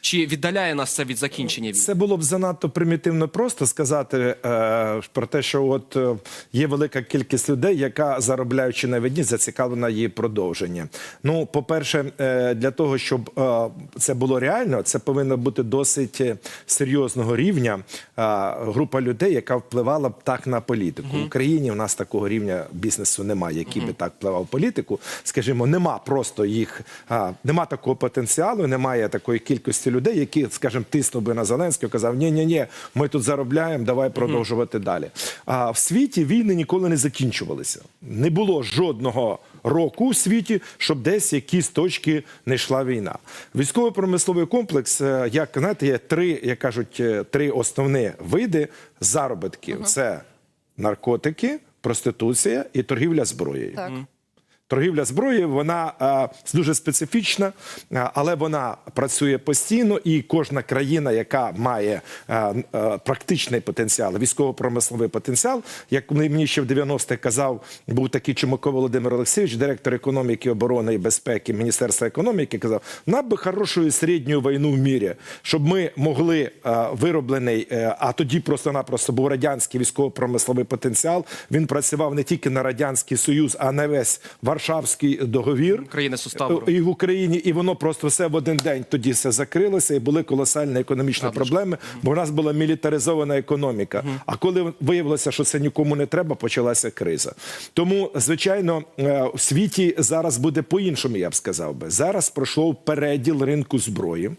Чи віддаляє нас це від закінчення війни? Це було б занадто примітивно просто сказати е, про те, що от е, є велика кількість людей, яка заробляючи на війні, зацікавлена її продовження. Ну, по-перше, е, для того, щоб е, це було реально, це повинно бути досить е, серйозного рівня е, група людей, яка впливала б так на політику. В Україні у нас такого рівня бізнесу немає, який би так впливав політику. Скажімо, нема просто їх, а, нема такого потенціалу, немає такої кількості людей, які, скажімо, тиснув би на Зеленського, казав: ні, ні, ні, ми тут заробляємо, давай продовжувати далі. А в світі війни ніколи не закінчувалися. Не було жодного року у світі, щоб десь якісь точки не йшла війна. Військово-промисловий комплекс, е, як знаєте, є три, як кажуть, е, три основні види заробітків: це наркотики, проституція і торгівля зброєю. Так. Торгівля зброєю вона е, дуже специфічна, е, але вона працює постійно, і кожна країна, яка має е, е, практичний потенціал, військово-промисловий потенціал, як мені ще в 90-х казав, був такий Чумако Володимир Олексійович, директор економіки, оборони і безпеки Міністерства економіки, казав: нам би хорошу середню війну в мірі, щоб ми могли е, вироблений, а тоді просто-напросто був радянський військово-промисловий потенціал. Він працював не тільки на радянський союз, а на весь Варшавський договір Країни суставу. і в Україні, і воно просто все в один день тоді все закрилося, і були колосальні економічні Ладно, проблеми, бо в нас була мілітаризована економіка. А коли виявилося, що це нікому не треба, почалася криза. Тому, звичайно, е, в світі зараз буде по-іншому, я б сказав би. Зараз пройшов переділ ринку зброї.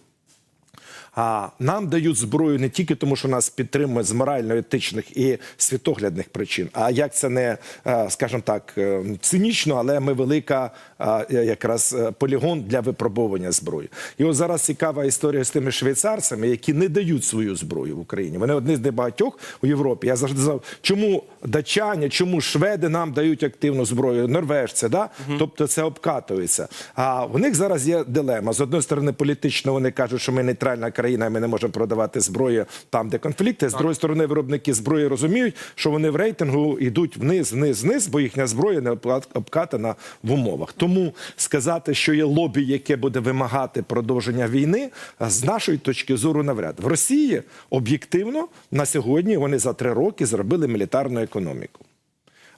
А нам дають зброю не тільки тому, що нас підтримують з морально-етичних і світоглядних причин, а як це не, е, скажімо так, е, цинічно, але ми велика е, якраз полігон для випробовування зброї. І ось зараз цікава історія з тими швейцарцями, які не дають свою зброю в Україні. Вони одні з небагатьох у Європі. Я завжди казав, чому датчані, чому шведи нам дають активну зброю, норвежці, да? тобто це обкатується. А в них зараз є дилема. З одної сторони, політично вони кажуть, що ми нейтральна країна, і ми не можемо продавати зброю там, де конфлікти. З другої сторони, виробники зброї розуміють, що вони в рейтингу йдуть вниз, вниз, вниз, бо їхня зброя не обкатана в умовах. Тому сказати, що є лобі, яке буде вимагати продовження війни, з нашої точки зору навряд в Росії об'єктивно на сьогодні вони за три роки зробили мілітарну економіку.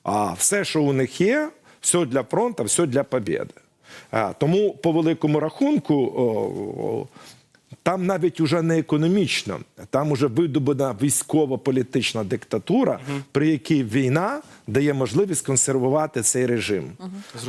А все, що у них є, все для фронту, все для побєди. Тому, по великому рахунку, о, о, там навіть уже не економічно, там уже видобана військово-політична диктатура, при якій війна дає можливість консервувати цей режим.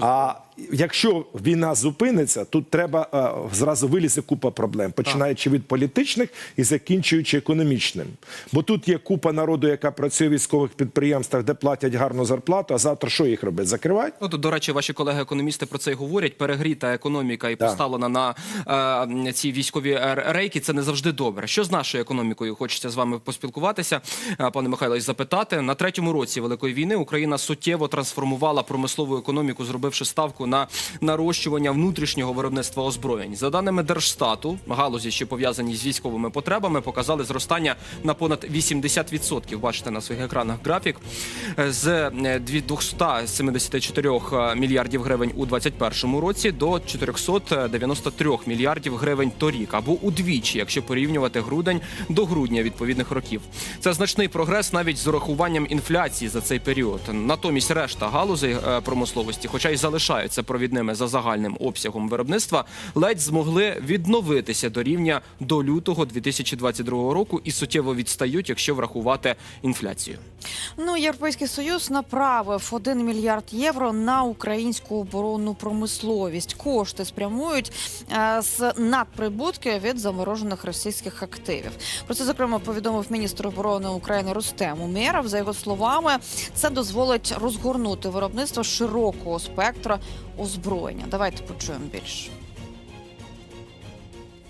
А якщо війна зупиниться, тут треба е, зразу вилізе купа проблем, починаючи від політичних і закінчуючи економічним. Бо тут є купа народу, яка працює в військових підприємствах, де платять гарну зарплату, а завтра що їх робить? Закривають? Ну, тут, до речі, ваші колеги-економісти про це й говорять. Перегріта економіка і Так. поставлена на е, ці військові рейки. Це не завжди добре. Що з нашою економікою? Хочеться з вами поспілкуватися, е, пане Михайло, і запитати на третьому році великої війни Україна суттєво трансформувала промислову економіку, зробивши ставку на нарощування внутрішнього виробництва озброєнь. За даними Держстату, галузі, що пов'язані з військовими потребами, показали зростання на понад 80%. Бачите на своїх екранах графік Е, з е, дві- 274 мільярдів гривень у 2021 році до 493 мільярдів гривень торік, або удвічі, якщо порівнювати грудень до грудня відповідних років. Це значний прогрес навіть з урахуванням інфляції за цей період. Натомість решта галузей е, промисловості, хоча й залишаються провідними за загальним обсягом виробництва, ледь змогли відновитися до рівня до лютого 2022 року і суттєво відстають, якщо врахувати інфляцію. Ну, Європейський Союз направив 1 мільярд євро на українську оборонну промисловість. Кошти спрямують е, з надприбутків від заморожених російських активів. Про це зокрема повідомив міністр оборони України Рустем Умєров. За його словами, це дозволить розгорнути виробництво широкого спектра озброєння. Давайте почуємо більше.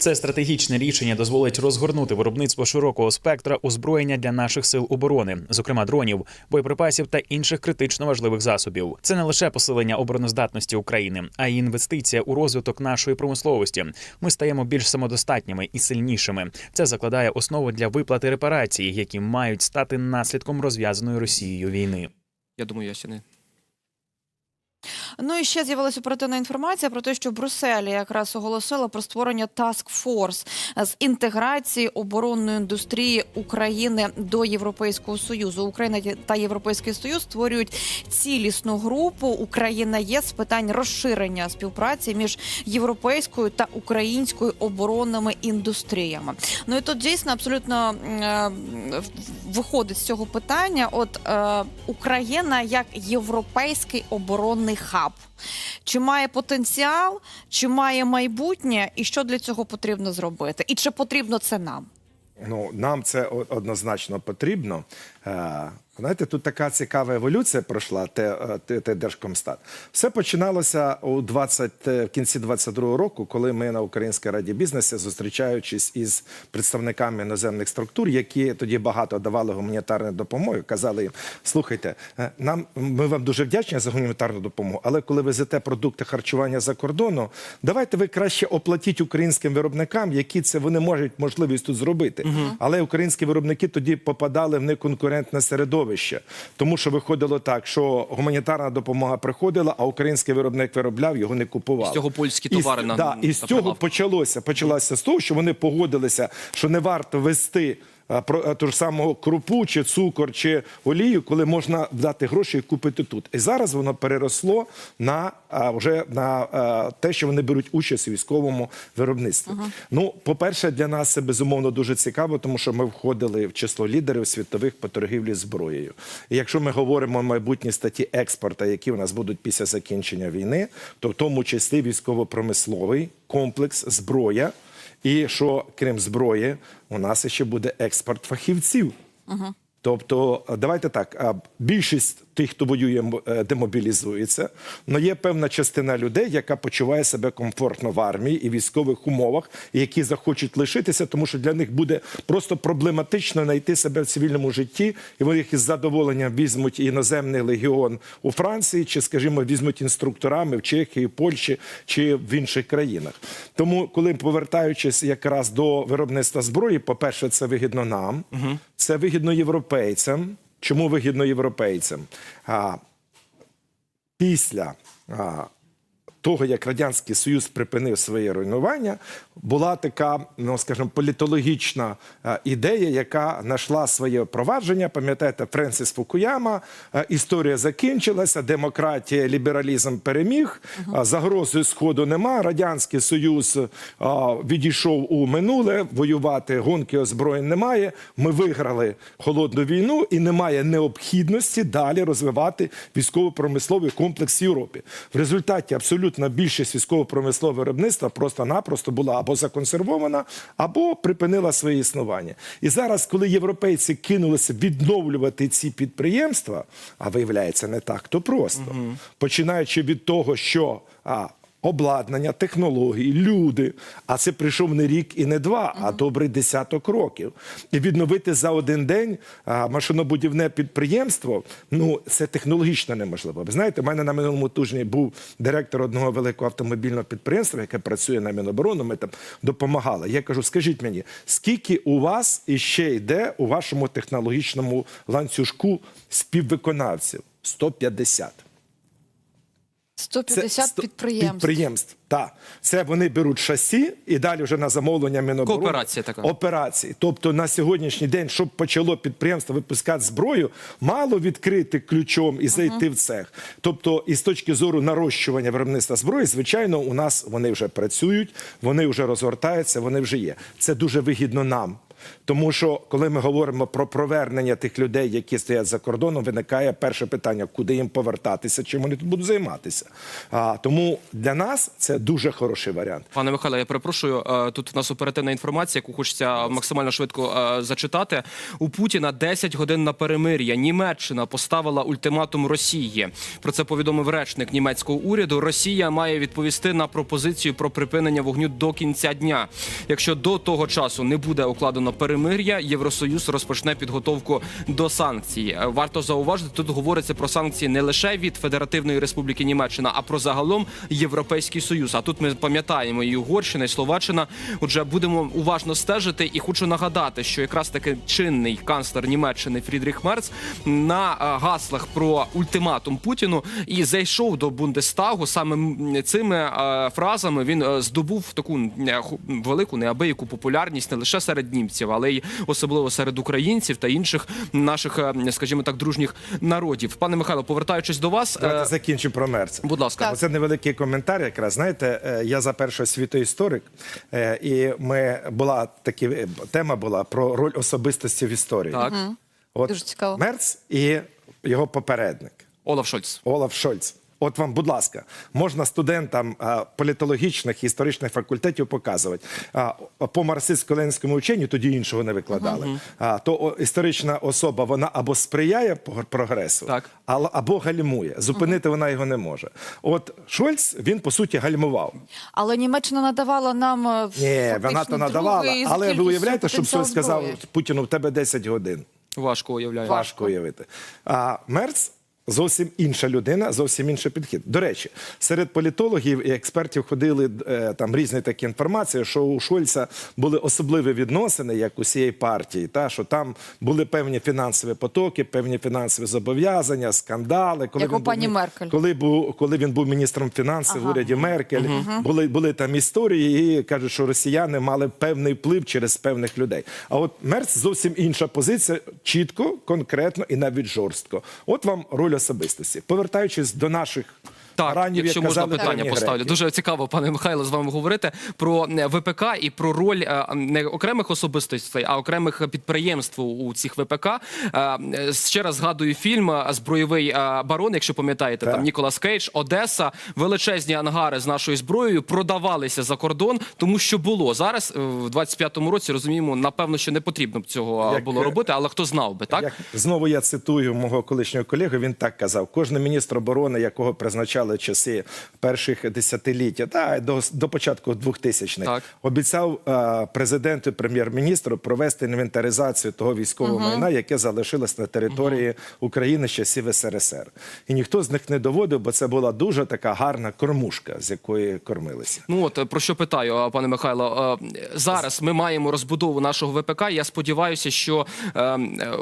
Це стратегічне рішення дозволить розгорнути виробництво широкого спектра озброєння для наших сил оборони, зокрема дронів, боєприпасів та інших критично важливих засобів. Це не лише посилення обороноздатності України, а й інвестиція у розвиток нашої промисловості. Ми стаємо більш самодостатніми і сильнішими. Це закладає основу для виплати репарацій, які мають стати наслідком розв'язаної Росією війни. Я думаю, я ще не Ну і ще з'явилася оперативна інформація про те, що Брюсселі якраз оголосила про створення Force з інтеграції оборонної індустрії України до Європейського союзу. Україна та Європейський Союз створюють цілісну групу Україна ЄС з питань розширення співпраці між європейською та українською оборонними індустріями. Ну і тут дійсно абсолютно е, виходить з цього питання. От е, Україна як європейський оборонний хаб. Чи має потенціал, чи має майбутнє, і що для цього потрібно зробити? І чи потрібно це нам? Ну, нам це однозначно потрібно. Знаєте, тут така цікава еволюція пройшла, те, е, те, те Держкомстат. Все починалося у 20, е, в кінці 22-го року, коли ми на Українській раді бізнесу, зустрічаючись із представниками іноземних структур, які тоді багато давали гуманітарну допомогу, казали їм: слухайте, е, нам ми вам дуже вдячні за гуманітарну допомогу, але коли везете продукти харчування за кордону, давайте ви краще оплатіть українським виробникам, які це вони можуть можливість тут зробити. Але українські виробники тоді попадали в неконкурентне середовище, тому що виходило так, що гуманітарна допомога приходила, а український виробник виробляв, його не купував. З цього польські І товари на- да, і з цього почалося. Почалося з того, що вони погодилися, що не варто вести. Про ту ж самого крупу, чи цукор, чи олію, коли можна дати гроші і купити тут. І зараз воно переросло на вже на те, що вони беруть участь у військовому виробництві. Ну, по-перше, для нас це безумовно дуже цікаво, тому що ми входили в число лідерів світових по торгівлі зброєю. І якщо ми говоримо майбутні статті експорту, які у нас будуть після закінчення війни, то в тому числі військово-промисловий комплекс зброя. І що крім зброї, у нас ще буде експорт фахівців. Тобто, е, давайте так: більшість тих, хто воює, е, демобілізується. але є певна частина людей, яка почуває себе комфортно в армії і військових умовах, які захочуть лишитися, тому що для них буде просто проблематично знайти себе в цивільному житті, і вони їх із задоволенням візьмуть іноземний легіон у Франції, чи, скажімо, візьмуть інструкторами в Чехії, Польщі чи в інших країнах. Тому, коли повертаючись якраз до виробництва зброї, по-перше, це вигідно нам, це вигідно європейцям. Чому вигідно європейцям? Після того, як Радянський Союз припинив своє руйнування, була така, ну скажімо, політологічна е, ідея, яка знайшла своє впровадження. Пам'ятаєте, Френсіс Фукуяма, е, історія закінчилася, демократія, лібералізм переміг, е, загрози сходу нема. Радянський Союз відійшов у минуле, воювати гонки озброєнь немає. Ми виграли холодну війну і немає необхідності далі розвивати військово-промисловий комплекс в Європі. В результаті абсолютна більшість військово-промислового виробництва просто-напросто була або законсервована, або припинила своє існування. І зараз, коли європейці кинулися відновлювати ці підприємства, а виявляється, не так то просто, починаючи від того, що а, обладнання, технології, люди. А це прийшов не рік і не два, а добрий десяток років. І відновити за один день машинобудівне підприємство ну це технологічно неможливо. Ви знаєте, у мене на минулому тижні був директор одного великого автомобільного підприємства, яке працює на Міноборону. Ми там допомагали. Я кажу, скажіть мені, скільки у вас іще йде у вашому технологічному ланцюжку співвиконавців? 150. 150 сто- підприємств. Підприємств. Так. Це вони беруть шасі і далі вже на замовлення Міноборони. Кооперація така. Операції. Тобто на сьогоднішній день, щоб почало підприємство випускати зброю, мало відкрити ключом і зайти в цех. Тобто, і з точки зору нарощування виробництва зброї, звичайно, у нас вони вже працюють, вони вже розгортаються, вони вже є. Це дуже вигідно нам. Тому що коли ми говоримо про провернення тих людей, які стоять за кордоном, виникає перше питання: куди їм повертатися, чим вони тут будуть займатися. А тому для нас це дуже хороший варіант. Пане Михайло, я перепрошую. е, Тут в нас оперативна інформація, яку хочеться максимально швидко е, зачитати. У Путіна 10 годин на перемир'я. Німеччина поставила ультиматум Росії. Про це повідомив речник німецького уряду. Росія має відповісти на пропозицію про припинення вогню до кінця дня. Якщо до того часу не буде укладено перемир'я, Євросоюз розпочне підготовку до санкцій. Е, Варто зауважити, тут говориться про санкції не лише від Федеративної Республіки Німеччина, а про загалом Європейський Союз. А тут ми пам'ятаємо і Угорщина, і Словаччина. Отже, будемо уважно стежити. І хочу нагадати, що якраз таки чинний канцлер Німеччини Фрідріх Мерц на е, гаслах про ультиматум Путіну і зайшов до Бундестагу саме цими е, фразами. Він здобув таку велику неабияку популярність не лише серед німців, але й особливо серед українців та інших наших, е, скажімо так, дружніх народів. Пане Михайло, повертаючись до вас, Давайте е, закінчимо про Мерца. будь ласка. Оце невеликий коментар. Якраз знаєте, е, я за першого світоісторик, е, і ми була такі тема була про роль особистості в історії. Так. От Дуже цікаво. Мерц і його попередник Олаф Шольц. Олаф Шольц. От вам, будь ласка, можна студентам а, політологічних і історичних факультетів показувати. А, по марксистсько-ленінському ученню тоді іншого не викладали. А, то о, історична особа вона або сприяє прогресу, Так. або гальмує. Зупинити вона його не може. От Шольц він по суті гальмував. Але Німеччина надавала нам е, Ні, вона то надавала. Але ви уявляєте, щоб хтось сказав? Путіну, в тебе 10 годин. Важко уявляю. Важко уявити. А Мерц зовсім інша людина, зовсім інший підхід. До речі, серед політологів і експертів ходили е, там різні такі інформації, що у Шольца були особливі відносини, як усієї партії, та що там були певні фінансові потоки, певні фінансові зобов'язання, скандали. Коли Як у він був пані мі- Меркель. коли був коли він був міністром фінансів в уряді Меркель, були були там історії, і кажуть, що росіяни мали певний вплив через певних людей. А от Мерц зовсім інша позиція, чітко, конкретно і навіть жорстко. От вам роль особистості. Повертаючись до наших Так, ранів, якщо як можна казали питання поставлю. греки. Дуже цікаво, пане Михайло, з вами говорити про е, ВПК і про роль е, не окремих особистостей, а окремих підприємств у цих ВПК. Е, Ще раз згадую фільм Збройовий барон. Якщо пам'ятаєте, там Ніколас Кейдж, Одеса, величезні ангари з нашою зброєю продавалися за кордон, тому що було зараз в 25-му році. Розуміємо, напевно, що не потрібно б цього Як, було робити, але хто знав би, так? Як знову я цитую мого колишнього колегу. Він так казав: кожен міністр оборони, якого призначали часи перших десятиліття, та до, до початку 2000-х, Так. обіцяв е, президенту і прем'єр-міністру провести інвентаризацію того військового майна, яке залишилось на території України з часів СРСР. І ніхто з них не доводив, бо це була дуже така гарна кормушка, з якої кормилися. Ну от про що питаю, пане Михайло. Зараз ми маємо розбудову нашого ВПК. Я сподіваюся, що е, е,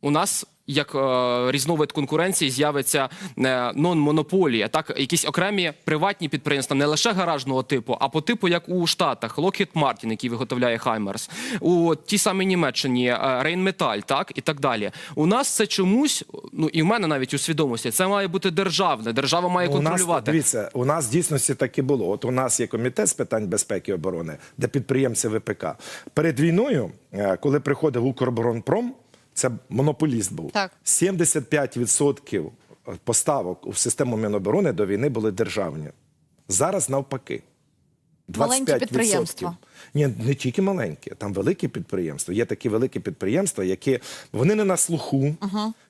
у нас. Як е, різновид конкуренції з'явиться е, нон-монополія, так якісь окремі приватні підприємства, не лише гаражного типу, а по типу, як у Штатах, Lockheed Martin, який виготовляє Хаймерс, у тій самій Німеччині Rheinmetall, так і так далі. У нас це чомусь, ну і в мене навіть у свідомості, це має бути державне. Держава має У нас, контролювати. дивіться, у нас дійсності так і було. От у нас є комітет з питань безпеки і оборони, де підприємці ВПК. Перед війною, е, коли приходив Укроборонпром, це монополіст був. Так. 75% поставок у систему Міноборони до війни були державні. Зараз навпаки. Маленькі 25%. підприємства. Ні, не тільки маленькі, там великі підприємства. Є такі великі підприємства, які вони не на слуху,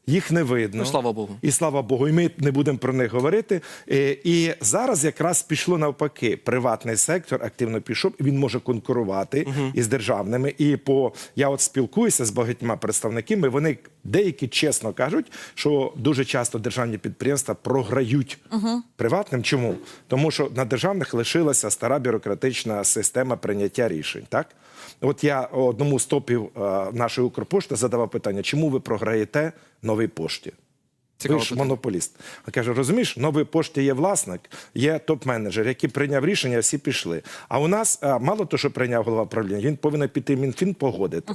їх не видно. Ну, слава Богу. І слава Богу, і ми не будемо про них говорити. Е, І зараз якраз пішло навпаки. Приватний сектор активно пішов, і він може конкурувати із державними. І по я от спілкуюся з багатьма представниками. Вони деякі чесно кажуть, що дуже часто державні підприємства програють приватним. Чому? Тому що на державних лишилася стара бюрократична система прийняття рішень. Так. От я одному з топів е, нашої Укрпошти задавав питання, чому ви програєте новій пошті? Цікаво Ви ж питання. монополіст. А каже, розумієш, нової пошті є власник, є топ-менеджер, який прийняв рішення, всі пішли. А у нас а, мало того, що прийняв голова правління, він повинен піти Мінфін погодити.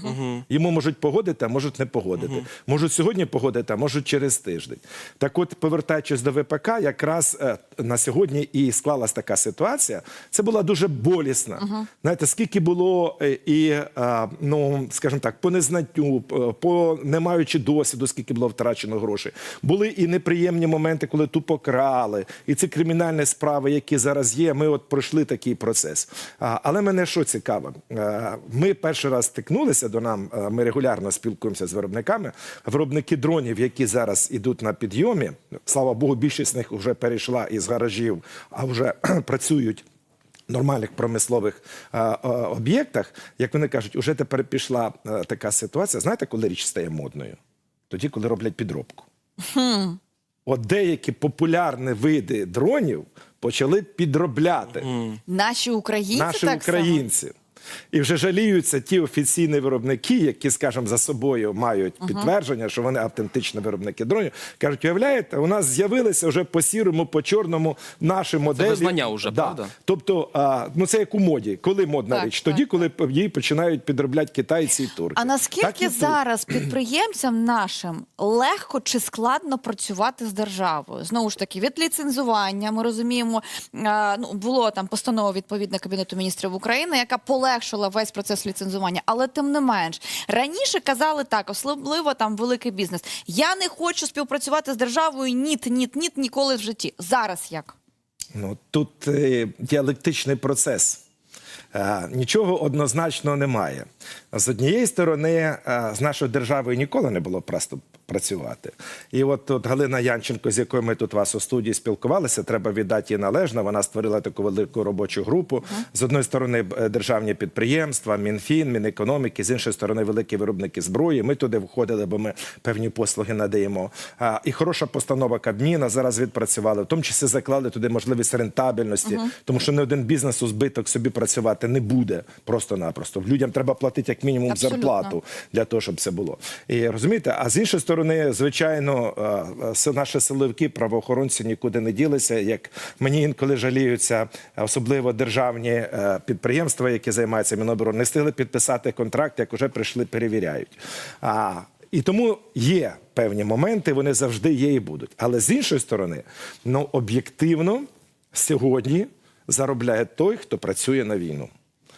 Йому можуть погодити, а можуть не погодити. Можуть сьогодні погодити, а можуть через тиждень. Так от, повертаючись до ВПК, якраз е, на сьогодні і склалась така ситуація. Це була дуже болісна. Знаєте, скільки було е, і, е, ну, скажімо так, по незнаттю, е, по не маючи досвіду, скільки було втрачено грошей. Були і неприємні моменти, коли тупо крали. І ці кримінальні справи, які зараз є, ми от пройшли такий процес. Але мене що цікаво, ми перший раз стикнулися до нам. Ми регулярно спілкуємося з виробниками. Виробники дронів, які зараз ідуть на підйомі, слава Богу, більшість з них вже перейшла із гаражів, а вже працюють нормальних промислових об'єктах, як вони кажуть, уже тепер пішла е, така ситуація. Знаєте, коли річ стає модною? Тоді, коли роблять підробку. От деякі популярні види дронів почали підробляти Наші українці наші так само? українці. І вже жаліються ті офіційні виробники, які, скажімо, за собою мають підтвердження, що вони автентичні виробники дронів. Кажуть, уявляєте, у нас з'явилися вже по сірому, по чорному наші моделі. визнання уже, да. правда? Тобто, а, ну це як у моді. Коли модна Так, річ? так, Тоді, коли її починають підробляти китайці і турки. А Так і наскільки зараз підприємцям нашим легко чи складно працювати з державою? Знову ж таки, від ліцензування ми розуміємо, а, ну було там постанова відповідна кабінету міністрів України, яка полегшила весь процес ліцензування. Але тим не менш раніше казали так, особливо там великий бізнес. Я не хочу співпрацювати з державою. Ніт, ніт, ніт, ніколи в житті. Зараз як? Ну, тут е, діалектичний процес. Е, нічого однозначного немає. З однієї сторони, е, з нашою державою ніколи не було просто працювати. І от тут Галина Янченко, з якою ми тут вас у студії спілкувалися, треба віддати їй належно. Вона створила таку велику робочу групу. З одної сторони, е, державні підприємства, Мінфін, Мінекономіки, з іншої сторони, великі виробники зброї. Ми туди входили, бо ми певні послуги надаємо. А, і хороша постанова Кабміна зараз відпрацювали, в тому числі заклали туди можливість рентабельності, тому що не один бізнес у збиток собі працювати не буде просто-напросто. Людям треба платити як мінімум Абсолютно. зарплату для того, щоб це було. І розумієте, а з іншої сторони, звичайно, е, е, наші силовики, правоохоронці нікуди не ділися. Як мені інколи жаліються, особливо державні е, підприємства, які займаються Міноборони, не встигли підписати контракт, як вже прийшли, перевіряють. А, і тому є певні моменти, вони завжди є і будуть. Але з іншої сторони, ну об'єктивно сьогодні заробляє той, хто працює на війну.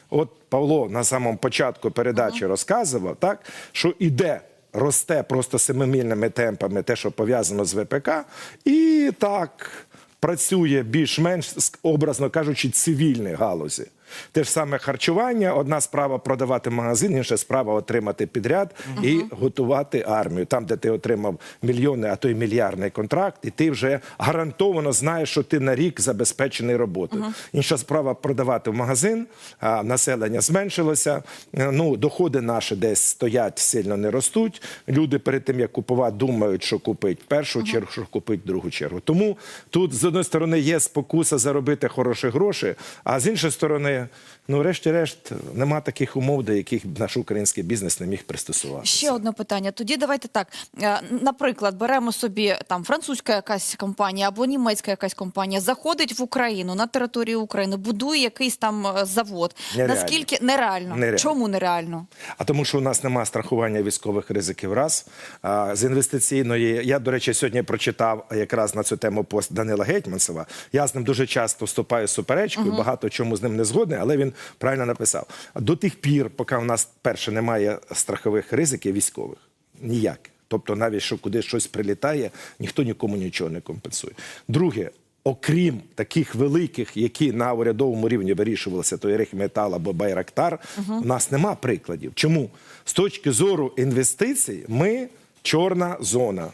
От Павло на самому початку передачі розказував, так, що іде, росте просто семимільними темпами те, що пов'язано з ВПК, і так працює більш-менш, образно кажучи, цивільні галузі. Те ж саме харчування, одна справа продавати магазин, інша справа отримати підряд і готувати армію. Там, де ти отримав мільйони, а то й мільярдний контракт, і ти вже гарантовано знаєш, що ти на рік забезпечений роботою. Інша справа продавати в магазин, а населення зменшилося. е, Ну, доходи наші десь стоять, сильно не ростуть. Люди перед тим як купувати, думають, що купить першу чергу, що купить другу чергу. Тому тут з одної сторони є спокуса заробити хороші гроші, а з іншої сторони, ну, врешті-решт, нема таких умов, до яких наш український бізнес не міг пристосуватися. Ще одне питання. Тоді давайте так. Е, Наприклад, беремо собі там французька якась компанія або німецька якась компанія, заходить в Україну на територію України, будує якийсь там е, завод. Нереально. Наскільки нереально? Нереально. Чому нереально? А тому, що у нас немає страхування військових ризиків раз. А, з інвестиційної, я, до речі, сьогодні прочитав якраз на цю тему пост Данила Гетьманцева. Я з ним дуже часто вступаю в суперечку, і багато чому з ним не згодний, але він правильно написав. До тих пір, поки у нас перше немає страхових ризиків військових, ніяк. Тобто, навіть що куди щось прилітає, ніхто нікому нічого не компенсує. Друге, окрім таких великих, які на урядовому рівні вирішувалися, то Метал або Байрактар, у нас нема прикладів. Чому? З точки зору інвестицій, ми чорна зона.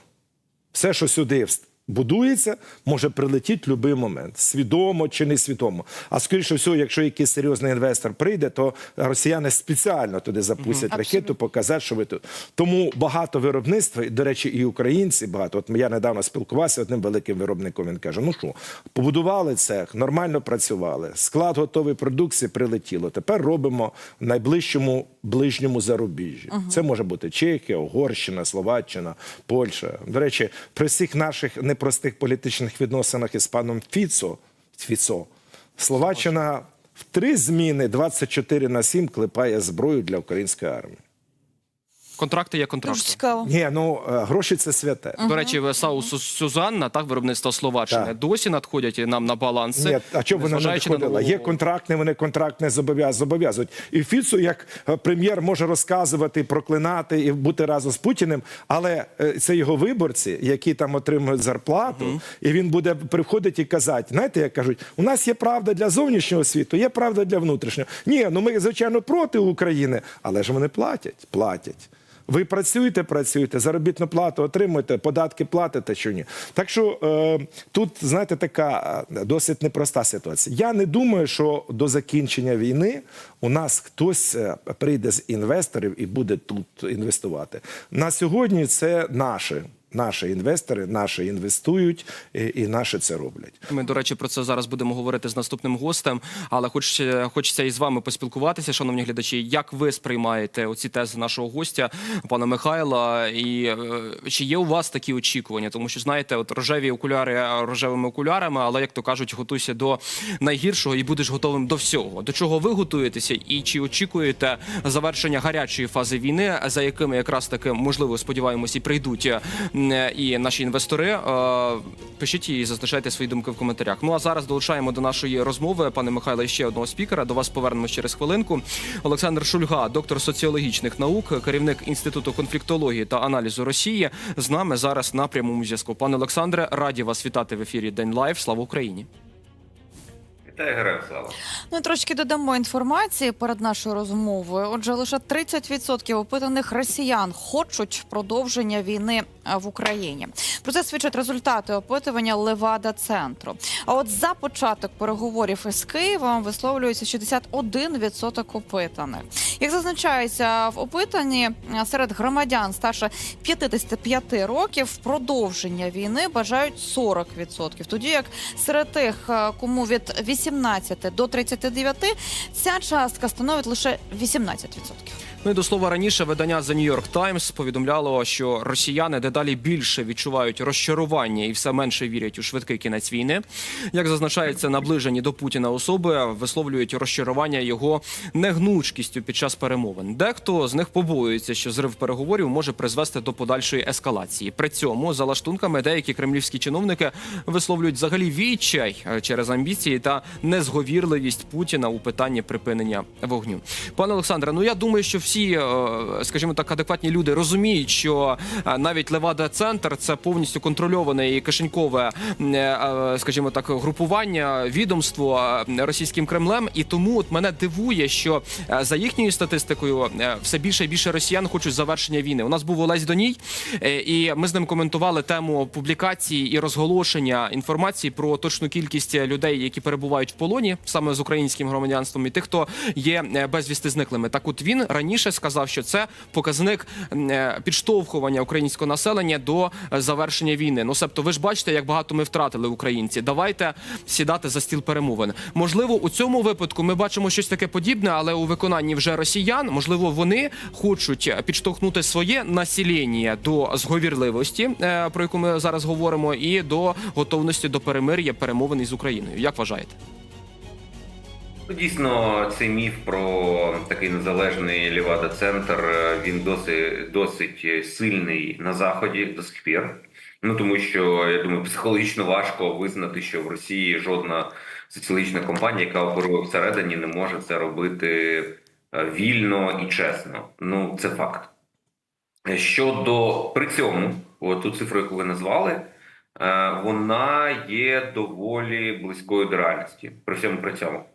Все, що сюди будується, може прилетіти в будь-який момент, свідомо чи не свідомо. А скоріше всього, якщо якийсь серйозний інвестор прийде, то росіяни спеціально туди запустять ракету, показати, що ви тут. Тому багато виробництва, і, до речі, і українці багато. От я недавно спілкувався з одним великим виробником. Він каже: ну що, побудували цех, нормально працювали, склад готової продукції прилетіло. Тепер робимо в найближчому ближньому зарубіжжі. Це може бути Чехія, Угорщина, Словаччина, Польща. До речі, при всіх наших непростих політичних відносинах із паном Фіцо, Фіцо Словаччина в три зміни 24 на 7 клепає зброю для української армії. Контракти є Дуже цікаво. Ні, ну е, гроші це святе. До речі, САУ Су- Сюзанна, так, виробництво Словаччини, Так. досі надходять нам на баланси. Ні, а чому вона не незважаючи на нову- Є контрактне, вони контракт не зобов'яз- зобов'язують. І Фіцу, як е, прем'єр, може розказувати, проклинати і бути разом з Путіним, але е, це його виборці, які там отримують зарплату, і він буде приходити і казати: знаєте, як кажуть, у нас є правда для зовнішнього світу, є правда для внутрішнього. Ні, ну ми звичайно проти України, але ж вони платять, платять. Ви працюєте, працюєте, заробітну плату отримуєте, податки платите чи ні. Так що е, тут, знаєте, така е, досить непроста ситуація. Я не думаю, що до закінчення війни у нас хтось е, прийде з інвесторів і буде тут інвестувати. На сьогодні це наші. Наші інвестори, наші інвестують і, і наші це роблять. Ми, до речі, про це зараз будемо говорити з наступним гостем. Але хоч, хочеться і з вами поспілкуватися, шановні глядачі. Як ви сприймаєте оці тези нашого гостя, пана Михайла? І е, чи є у вас такі очікування? Тому що знаєте, от рожеві окуляри рожевими окулярами, але як то кажуть, готуйся до найгіршого і будеш готовим до всього. До чого ви готуєтеся, і чи очікуєте завершення гарячої фази війни, за якими якраз таки можливо сподіваємось і прийдуть е, і наші інвестори? Е, Пишіть і зазначайте свої думки в коментарях. Ну а зараз долучаємо до нашої розмови, пане Михайло, ще одного спікера. До вас повернемось через хвилинку. Олександр Шульга, доктор соціологічних наук, керівник інституту конфліктології та аналізу Росії, з нами зараз на прямому зв'язку. Пане Олександре, раді вас вітати в ефірі День Лайв. Слава Україні! Ну трошки додамо інформації перед нашою розмовою. Отже, лише 30% опитаних росіян хочуть продовження війни в Україні. Про це свідчать результати опитування Левада центру. А от за початок переговорів із Києвом висловлюється 61% опитаних. Як зазначається в опитанні серед громадян старше 55 років, продовження війни бажають 40%. Тоді як серед тих, кому від 18 до 39, ця частка становить лише 18%. Ну і до слова раніше видання The New York Times повідомляло, що росіяни дедалі більше відчувають розчарування і все менше вірять у швидкий кінець війни. Як зазначається, наближені до Путіна особи висловлюють розчарування його негнучкістю під час перемовин. Дехто з них побоюється, що зрив переговорів може призвести до подальшої ескалації. При цьому за лаштунками деякі кремлівські чиновники висловлюють взагалі відчай е, через амбіції та незговірливість Путіна у питанні припинення вогню. Пане Олександре, ну я думаю, що всі, е, скажімо так, адекватні люди розуміють, що е, навіть Левада Центр це повністю контрольоване і кишенькове, е, е, скажімо так, групування, відомство російським Кремлем. І тому от мене дивує, що е, за їхньою статистикою все більше і більше росіян хочуть завершення війни. У нас був Олесь Доній, і ми з ним коментували тему публікації і розголошення інформації про точну кількість людей, які перебувають в полоні саме з українським громадянством, і тих, хто є безвісти зниклими. Так, от він раніше сказав, що це показник підштовхування українського населення до е, завершення війни. Ну, себто, ви ж бачите, як багато ми втратили українці. Давайте сідати за стіл перемовин. Можливо, у цьому випадку ми бачимо щось таке подібне, але у виконанні вже росіян, можливо, вони хочуть підштовхнути своє населення до зговірливості, е, про яку ми зараз говоримо, і до готовності до перемир'я перемовин із Україною. Як вважаєте? Ну, Дійсно, цей міф про такий незалежний Лівада-центр е, він досить, досить сильний на заході до сих пір. Ну тому що я думаю, психологічно важко визнати, що в Росії жодна соціологічна компанія, яка оперує всередині, не може це робити е, вільно і чесно. Ну це факт. Щодо при цьому, от ту цифру, яку ви назвали, е, вона є доволі близькою до реальності. При всьому при цьому.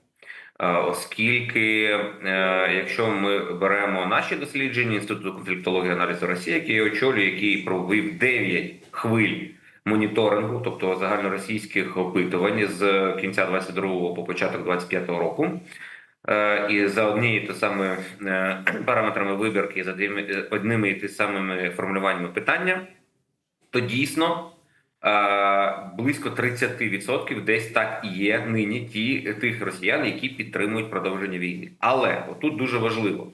Е, Оскільки, е, якщо ми беремо наші дослідження Інституту конфліктології аналізу Росії, який я очолюю, який провів 9 хвиль моніторингу, тобто загальноросійських опитувань з кінця 22-го по початок 25-го року. Е, І за однією те самими параметрами вибірки, за одними- і ті самими формулюваннями питання, то дійсно близько 30% десь так і є нині ті тих росіян, які підтримують продовження війни. Але тут дуже важливо.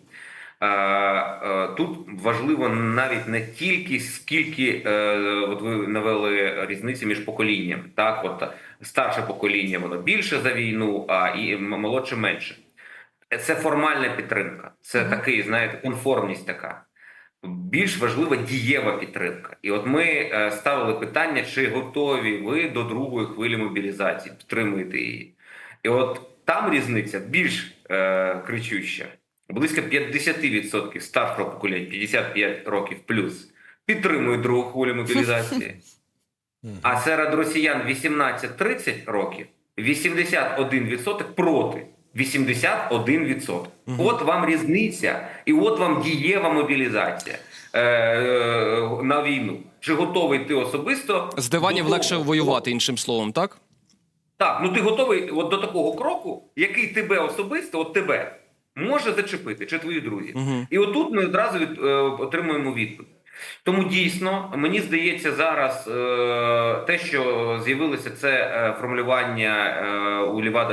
Е, е, Тут важливо навіть не тільки скільки, е, от ви навели різниці між поколіннями. Так, от старше покоління воно більше за війну, а і молодше менше. Це формальна підтримка. Це такий, знаєте, конформність така. Більш важлива дієва підтримка. І от ми е, ставили питання, чи готові ви до другої хвилі мобілізації, підтримуєте її. І от там різниця більш е, кричуща. Близько 50% старшого покоління, 55 років плюс, підтримують другу хвилю мобілізації. А серед росіян 18-30 років 81% проти 81%. От вам різниця, і от вам дієва мобілізація е, е, на війну. Чи готовий ти особисто З диванів легше воювати, іншим словом, так? Так, ну ти готовий от до такого кроку, який тебе особисто, от тебе, може зачепити, чи твої друзі. І отут ми одразу від, е, отримуємо відповідь. Тому дійсно, мені здається, зараз е, те, що з'явилося, це е, формулювання е, у Лівада